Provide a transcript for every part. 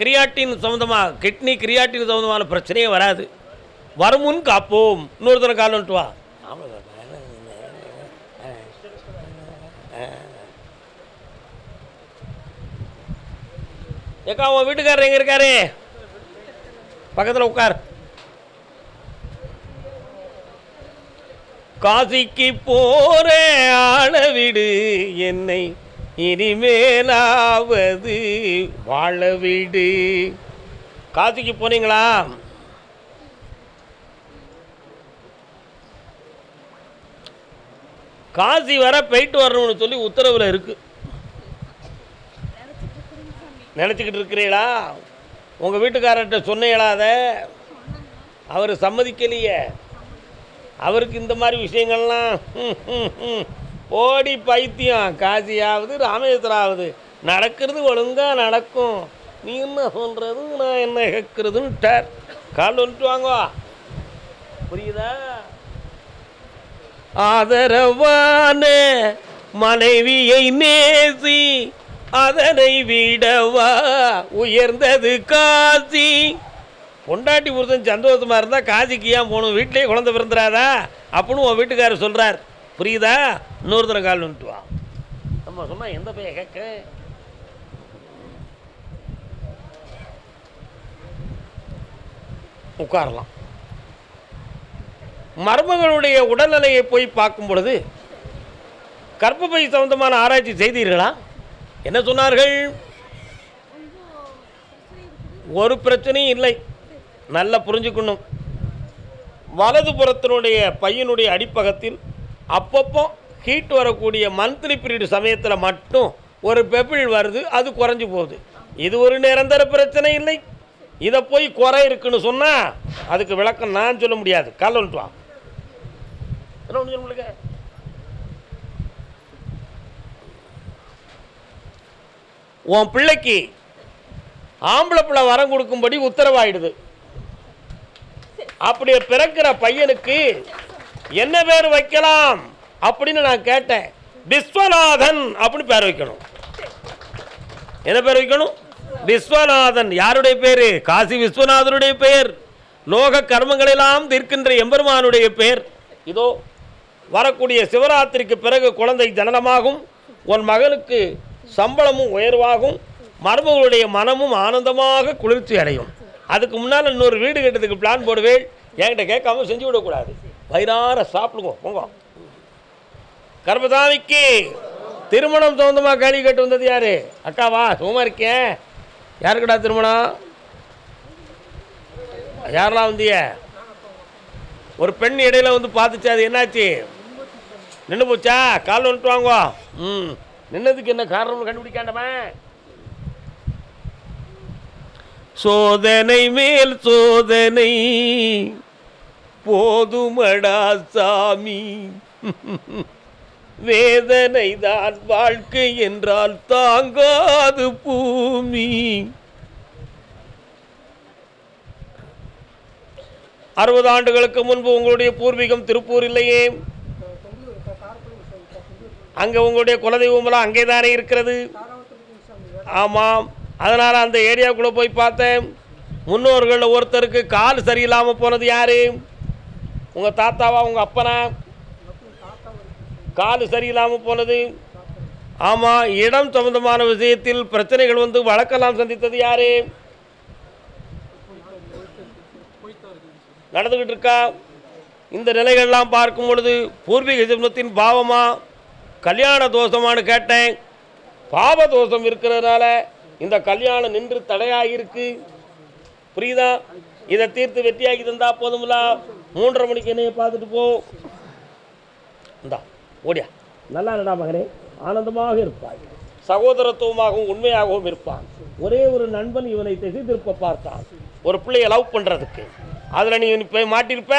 Creatine சம்மந்தமாக kidney creatine சம்மந்தமான பிரச்சனையே வராது. வருமுன் காப்போம். இன்னொருத்தனை கால் வந்துட்டு வா. ஏக்கா உன் வீட்டுக்காரர் எங்கே இருக்காரு? பக்கத்தில் உட்கார். காசிக்கு போற ஆளவிடு என்னை. இனிமேலாவது வாழ வீடு காசிக்கு போனீங்களா? காசி வர போயிட்டு வரணும்னு சொல்லி உத்தரவில் இருக்கு. நினச்சிக்கிட்டு இருக்கிறீங்களா? உங்கள் வீட்டுக்காரர்கிட்ட சொன்னீங்களா அதை. அவர் சம்மதிக்கலையே. அவருக்கு இந்த மாதிரி விஷயங்கள்லாம் ம் ம் ம் ஓடி பைத்தியம். காசியாவது ராமேஸ்வரம் ஆகுது நடக்கிறது ஒழுங்காக நடக்கும். நீ என்ன சொல்கிறது நான் என்ன கேட்குறதுன்ட்டார் கால் வந்துட்டு வாங்கோ. புரியுதா? ஆதரவான மனைவியை நேசி அதனை விடவா உயர்ந்தது காசி. பொண்டாட்டி புருஷன் சந்தோஷமா இருந்தால் காசிக்கு ஏன் போகணும்? வீட்டிலேயே குழந்தை பிறந்துடாதா அப்படின்னு உன் வீட்டுக்காரர் சொல்கிறார் புரியுதா? இன்னொருத்தர கால் வந்துட்டு வா. நம்ம சொன்னால் எந்த பையன் கேட்க? உட்காரலாம். மருமகளுடைய உடல்நிலையை போய் பார்க்கும் பொழுது கர்ப்பப்பை சம்பந்தமான ஆராய்ச்சி செய்தீர்களா? என்ன சொன்னார்கள்? ஒரு பிரச்சனையும் இல்லை. நல்லா புரிஞ்சுக்கணும். வலது புறத்தினுடைய பையனுடைய அடிப்பகத்தில் அப்பப்போ ஹீட் வரக்கூடிய மந்த்லி பீரியட் சமயத்தில் மட்டும் ஒரு பெபிள் வருது அது குறைஞ்சி போகுது. இது ஒரு நிரந்தர பிரச்சனை இல்லை. இதை போய் குறை இருக்குன்னு சொன்னால் அதுக்கு விளக்கம் நான் சொல்ல முடியாது. கால் வந்துட்டு வா என்ன ஒன்று சொல்ல உன் பிள்ளைக்கு ஆம்பளை பிள்ளை வரம் கொடுக்கும்படி உத்தரவாயிடுது. அப்படி பிறக்கிற பையனுக்கு என்ன பேர் வைக்கலாம்? அப்படின்னு நான் கேட்டேன். விஸ்வநாதன் அப்படின்னு பேர் வைக்கணும். என்ன பேர் வைக்கணும்? விஸ்வநாதன். யாருடைய பேர்? காசி விஸ்வநாதனுடைய பெயர். லோக கர்மங்களெல்லாம் தீர்க்கின்ற எம்பெருமானுடைய பெயர். இதோ வரக்கூடிய சிவராத்திரிக்கு பிறகு குழந்தை ஜனனமாகும். உன் மகனுக்கு சம்பளமும் உயர்வாகும். மருமகளுடைய மனமும் ஆனந்தமாக குளிர்ச்சி அடையும். அதுக்கு முன்னால் இன்னொரு வீடு கட்டுறதுக்கு பிளான் போடுவேன் என்கிட்ட கேட்காம செஞ்சு விடக்கூடாது. வயிறார சாப்பிடுங்க போங்க. கர்மசாமிக்கு திருமணம் சொந்தமாக கேள்வி கேட்டு வந்தது யாரு? அக்காவா சும்மா இருக்கேன் யாருக்குடா திருமணம்? யாரெல்லாம் வந்திய? ஒரு பெண் இடையில வந்து பார்த்துச்சு அது என்னாச்சு? நின்று போச்சா? கால் வந்துட்டு வாங்க. ம். நின்னதுக்கு என்ன காரணம் கண்டுபிடிக்காண்டமே சோதனை மேல் சோதனை போதுமடா சாமி. வேதனை தான் வாழ்க்கை என்றால் தாங்காது பூமி. அறுபது ஆண்டுகளுக்கு முன்பு உங்களுடைய பூர்வீகம் திருப்பூர் இல்லையே? அங்கே உங்களுடைய குலதெய்வமெல்லாம் அங்கே தானே இருக்கிறது? ஆமாம். அதனால் அந்த ஏரியாவுக்குள்ளே போய் பார்த்தேன். முன்னோர்களில் ஒருத்தருக்கு கால் சரியில்லாமல் போனது யாரு? உங்கள் தாத்தாவா உங்கள் அப்பனா? காலு சரியில்லாமல் போனது. ஆமாம் இடம் சம்பந்தமான விஷயத்தில் பிரச்சனைகள் வந்து வழக்கெல்லாம் சந்தித்தது யாரு? நடந்துக்கிட்டு இருக்கா? இந்த நிலைகள்லாம் பார்க்கும் பொழுது பூர்வீக ஜென்மத்தின் பாவமா? கல்யாண தோஷமானு கேட்டேன். பாவ தோஷம் இருக்கிறதுனால இந்த கல்யாணம் நின்று தடையாகிருக்கு புரியுதா? இதை தீர்த்து வெற்றியாகி தந்தா போதும்ல? மூன்றரை மணிக்கு என்னைய பார்த்துட்டு போ. இந்தா. ஓடியா. நல்லா இருடா மகனே ஆனந்தமாக இருப்பாய். சகோதரத்துவமாகவும் உண்மையாகவும் இருப்பான். ஒரே ஒரு நண்பன் இவனை திசை திருப்ப பார்த்தான். ஒரு பிள்ளைய லவ் பண்ணுறதுக்கு அதில் நீ போய் மாட்டிருப்ப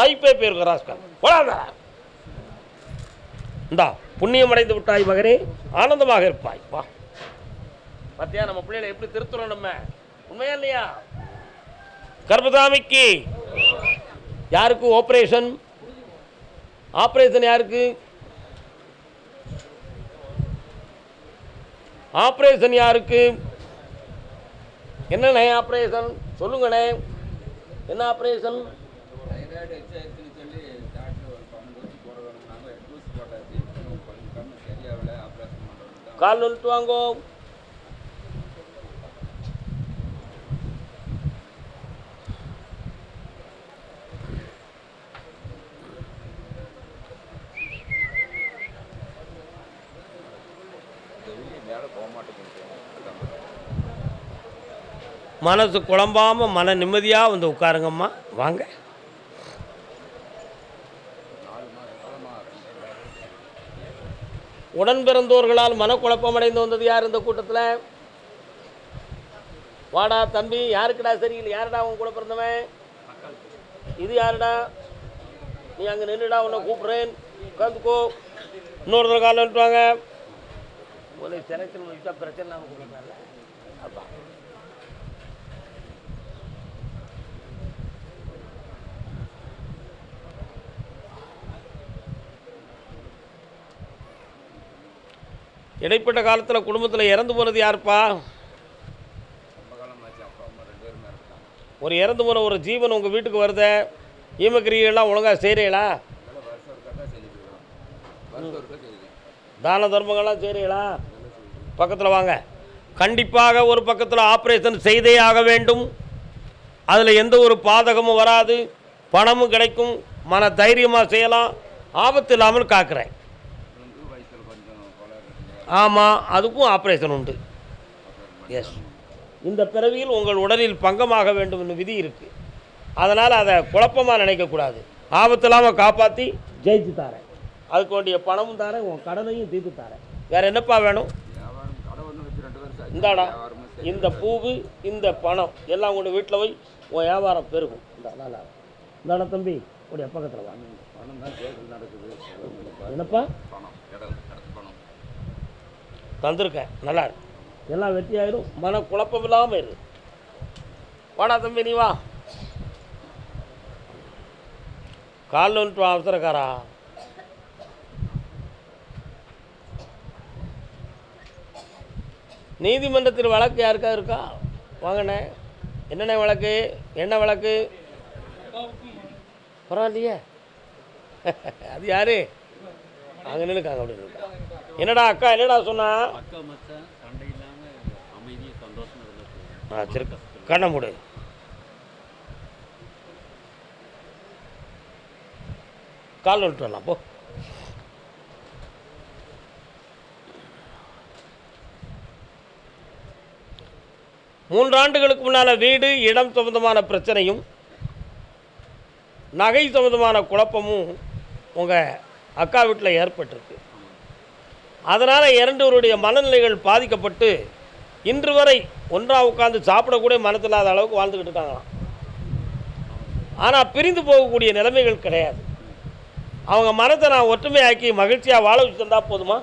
லைஃபே போயிருக்க போடாதா இந்தா புண்ணியம் அடைந்து விட்டாய் மகனே ஆனந்தமாக இருப்பாய். வா. பார்த்தியா நம்ம பிள்ளைகளை எப்படி திருத்துறோம் நம்ம? உண்மையா இல்லையா? கர்ப்பதாமிக்கு யாருக்கு ஆப்ரேஷன் ஆப்ரேஷன் யாருக்கு? ஆப்ரேஷன் யாருக்கு? என்னண்ணே ஆப்ரேஷன்? சொல்லுங்கண்ணே. என்ன ஆப்ரேஷன்? தைராய்டு எச்சாயிருக்குன்னு சொல்லி டாக்டர் ஒரு பன்னெண்டு ஊசி போட வேணும்னாங்க எட்டு ஊசி போட்டாச்சு இன்னும் கொஞ்சம் கண்ணு சரியாகல ஆப்ரேஷன் பண்ணுறோம் தான் கால் நிறுத்து வாங்கோ இந்த வெளியே மேலே போக மாட்டேங்குது அதான் மனசு குழம்பாமல் மன நிம்மதியாக வந்து உட்காருங்கம்மா. வாங்க. உடன் பிறந்தோர்களால் மனக்குழப்பம் அடைந்து வந்தது யார் இந்த கூட்டத்தில்? வாடா தம்பி யாருக்குடா சரியில்லை? யாருடா உன் கூட பிறந்தவன்? இது யாருடா? நீ அங்கே நின்றுடா உன்னை கூப்பிட்றேன். உட்காந்துக்கோ இன்னொருத்தர் காலம் வாங்க ஒரு செலக்ஷன் வச்சா பிரச்சனை இல்லாமல் கொடுக்குறாங்க அப்பா. இடைப்பட்ட காலத்தில் குடும்பத்தில் இறந்து போனது யாருப்பா? ஒரு இறந்து போன ஒரு ஜீவன் உங்கள் வீட்டுக்கு வருதே? ஈமக்கிரியெல்லாம் ஒழுங்காக செய்கிறீங்களா தான தர்மங்கள்லாம் செய்கிறீங்களா பக்கத்தில் வாங்க. கண்டிப்பாக ஒரு பக்கத்தில் ஆப்ரேஷன் செய்தே ஆக வேண்டும். அதில் எந்த ஒரு பாதகமும் வராது. பணமும் கிடைக்கும். மன தைரியமாக செய்யலாம். ஆபத்து இல்லாமல் காக்கிறேன். ஆமாம் அதுக்கும் ஆப்ரேஷன் உண்டு. எஸ் இந்த பிறவியில் உங்கள் உடலில் பங்கமாக வேண்டும் என்று விதி இருக்குது அதனால் அதை குழப்பமாக நினைக்கக்கூடாது ஆபத்து இல்லாமல் காப்பாற்றி ஜெயிச்சு தரேன். அதுக்கு வேண்டிய பணமும் தாரேன். உன் கடனையும் தீர்த்து தரேன். வேறு என்னப்பா வேணும் வியாபாரம் கடை ஒன்று வச்சு ரெண்டு வருஷம் ஆச்சு இந்தாடா இந்த பூவு இந்த பணம் எல்லாம் உங்கள் வீட்டில் போய் உன் வியாபாரம் பெருகும். இந்த நல்லா இந்தாடா தம்பி உடைய பக்கத்தில் வாங்க. என்னப்பா? பணம் தந்திருக்கேன் நல்லா இருக்கு. எல்லாம் வெற்றி ஆயிடும் மன குழப்பம் இல்லாமல் இரு. வாடா தம்பி நீ வா. காலில் வந்துட்டு வா அவசரக்காரா. நீதிமன்றத்தில் வழக்கு யாருக்கா இருக்கா? வாங்கண்ணே. என்னண்ணே வழக்கு? என்ன வழக்கு? பரவாயில்லையே. அது யாரு? அங்கே நின்றுக்காங்க அப்படின்னு இருக்கா. என்னடா அக்கா என்னடா சொன்னா? சரி கண்ணை மூடு. கால் விட்டு வரலாம் போ. மூன்றாண்டுகளுக்கு முன்னால் வீடு இடம் சம்பந்தமான பிரச்சனையும் நகை சம்பந்தமான குழப்பமும் உங்கள் அக்கா வீட்டில் ஏற்பட்டிருக்கு. அதனால் இரண்டுவருடைய மனநிலைகள் பாதிக்கப்பட்டு இன்று வரை ஒன்றாக உட்காந்து சாப்பிடக்கூடிய மனத்தில்லாத அளவுக்கு வாழ்ந்துக்கிட்டு இருக்காங்களாம். ஆனால் பிரிந்து போகக்கூடிய நிலைமைகள் கிடையாது. அவங்க மனத்தை நான் ஒற்றுமையாக்கி மகிழ்ச்சியாக வாழ வச்சு தந்தால் போதுமா?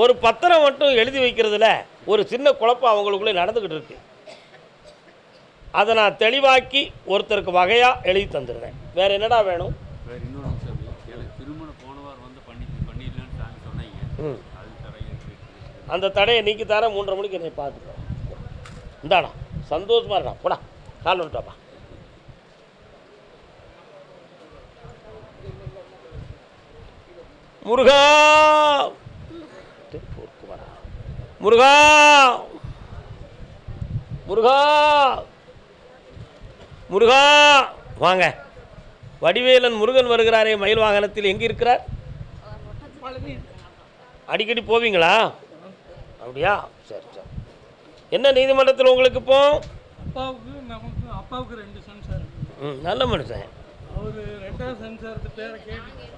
ஒரு பத்திரம் மட்டும் எழுதி வைக்கிறதுல ஒரு சின்ன குழப்பம் அவங்களுக்குள்ளே நடந்துக்கிட்டு இருக்கு. அதை நான் தெளிவாக்கி ஒருத்தருக்கு வகையாக எழுதி தந்துடுறேன். வேறு என்னடா வேணும்? இருக்கு. அந்த தடையை நீக்கி தர மூன்றரை மணிக்கு என்னை பார்த்துக்கோ. இந்தாடா சந்தோஷமா இருடா. போடா கால் வந்துட்டாப்பா முருகா. முருகா! முருகா! முருகா வாங்க. வடிவேலன் முருகன் வருகிறாரே மயில் வாகனத்தில். எங்கே இருக்கிறார்? அடிக்கடி போவீங்களா? அப்படியா? சரி சரி. என்ன நீதிமன்றத்தில் உங்களுக்கு இப்போ? அப்பாவுக்கு நமக்கு அப்பாவுக்கு ரெண்டு சென்சார் ம் நல்ல மனுஷன். அவர் ரெண்டாவது சென்சாருக்கு பேரை கேட்டு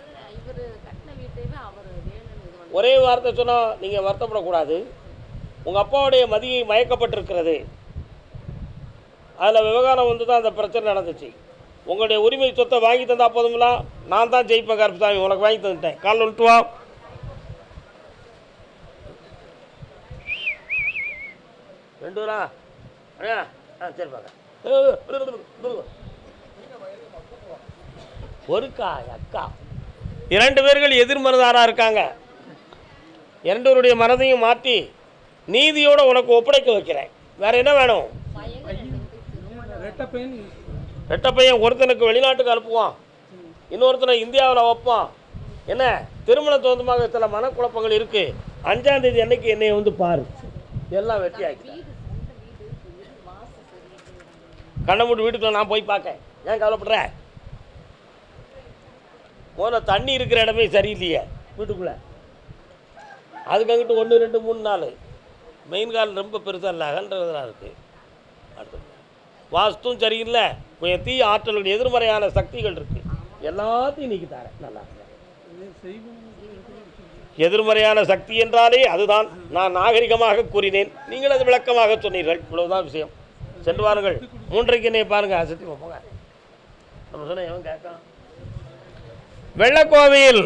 ஒரே வார்த்தை சொன்னால் நீங்கள் வருத்தப்படக்கூடாது. உங்கள் அப்பாவுடைய மதியை மயக்கப்பட்டிருக்கிறது. அதில் விவகாரம் வந்து தான் அந்த பிரச்சனை நடந்துச்சு. உங்களுடைய உரிமை சொத்தை வாங்கி தந்தா போதுங்களா? நான் தான் ஜெயிப்பேன் கருப்புசாமி. உனக்கு வாங்கி தந்துட்டேன். கால் விட்டு வா. ரெண்டு ஆ சரி பாக்க. ஒருக்கா அக்கா. இரண்டு பேர்கள் எதிர்மனதாராக இருக்காங்க. இரண்டோருடைய மனதையும் மாற்றி நீதியோடு உனக்கு ஒப்படைக்க வைக்கிறேன். வேறு என்ன வேணும்? ரெட்டை பையன் ஒருத்தனுக்கு வெளிநாட்டுக்கு அனுப்புவான். இன்னொருத்தனை இந்தியாவில் வைப்பான். என்ன? திருமண சொந்தமாக சில மனக்குழப்பங்கள் இருக்கு. அஞ்சாம் தேதி அன்னைக்கு என்னை வந்து பாரு. எல்லாம் வெட்டி ஆக்கிட்டேன். கண்ணை மூட்டு வீட்டுக்குள்ள நான் போய் பார்க்க ஏன் கவலைப்படுற? முதல்ல தண்ணி இருக்கிற இடமே சரியில்லையே வீட்டுக்குள்ள. அதுக்கு அங்கிட்டு ஒன்று ரெண்டு மூணு நாள் மெயின் கால் ரொம்ப பெருசாக இல்லை அகன்றதெல்லாம் இருக்குது அடுத்து வாஸ்தும் சரியில்லை. கொஞ்சம் தீ ஆற்றல்கள் எதிர்மறையான சக்திகள் இருக்குது எல்லாத்தையும் நீக்கி தரேன். நல்லா. இருக்கு. எதிர்மறையான சக்தி என்றாலே அதுதான். நான் நாகரிகமாக கூறினேன். நீங்கள் அது விளக்கமாக சொன்னீர்கள். இவ்வளவுதான் விஷயம். சென்று வாருங்கள். மூன்றைக்கு என்னை பாருங்க. சத்தி போங்க. நம்ம சொன்ன எவன் கேட்கான்? வெள்ளக்கோவில்.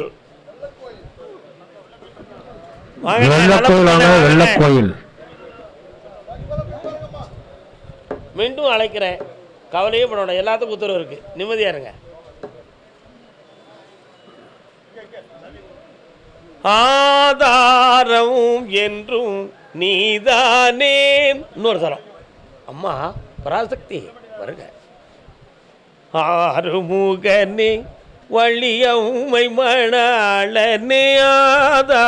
வெள்ளக்கோயில் மீண்டும் அழைக்கிறேன். கவலையே பண்ண வேண்டாம். எல்லாத்துக்கும் உத்தரவு இருக்கு. நிம்மதியா இருங்க. ஆதாரம் என்றும் நீதானே. இன்னொரு தரம். அம்மா பராசக்தி வருங்க ஆறுமுகனே வள்ளியம்மை மணாளனே ஆதா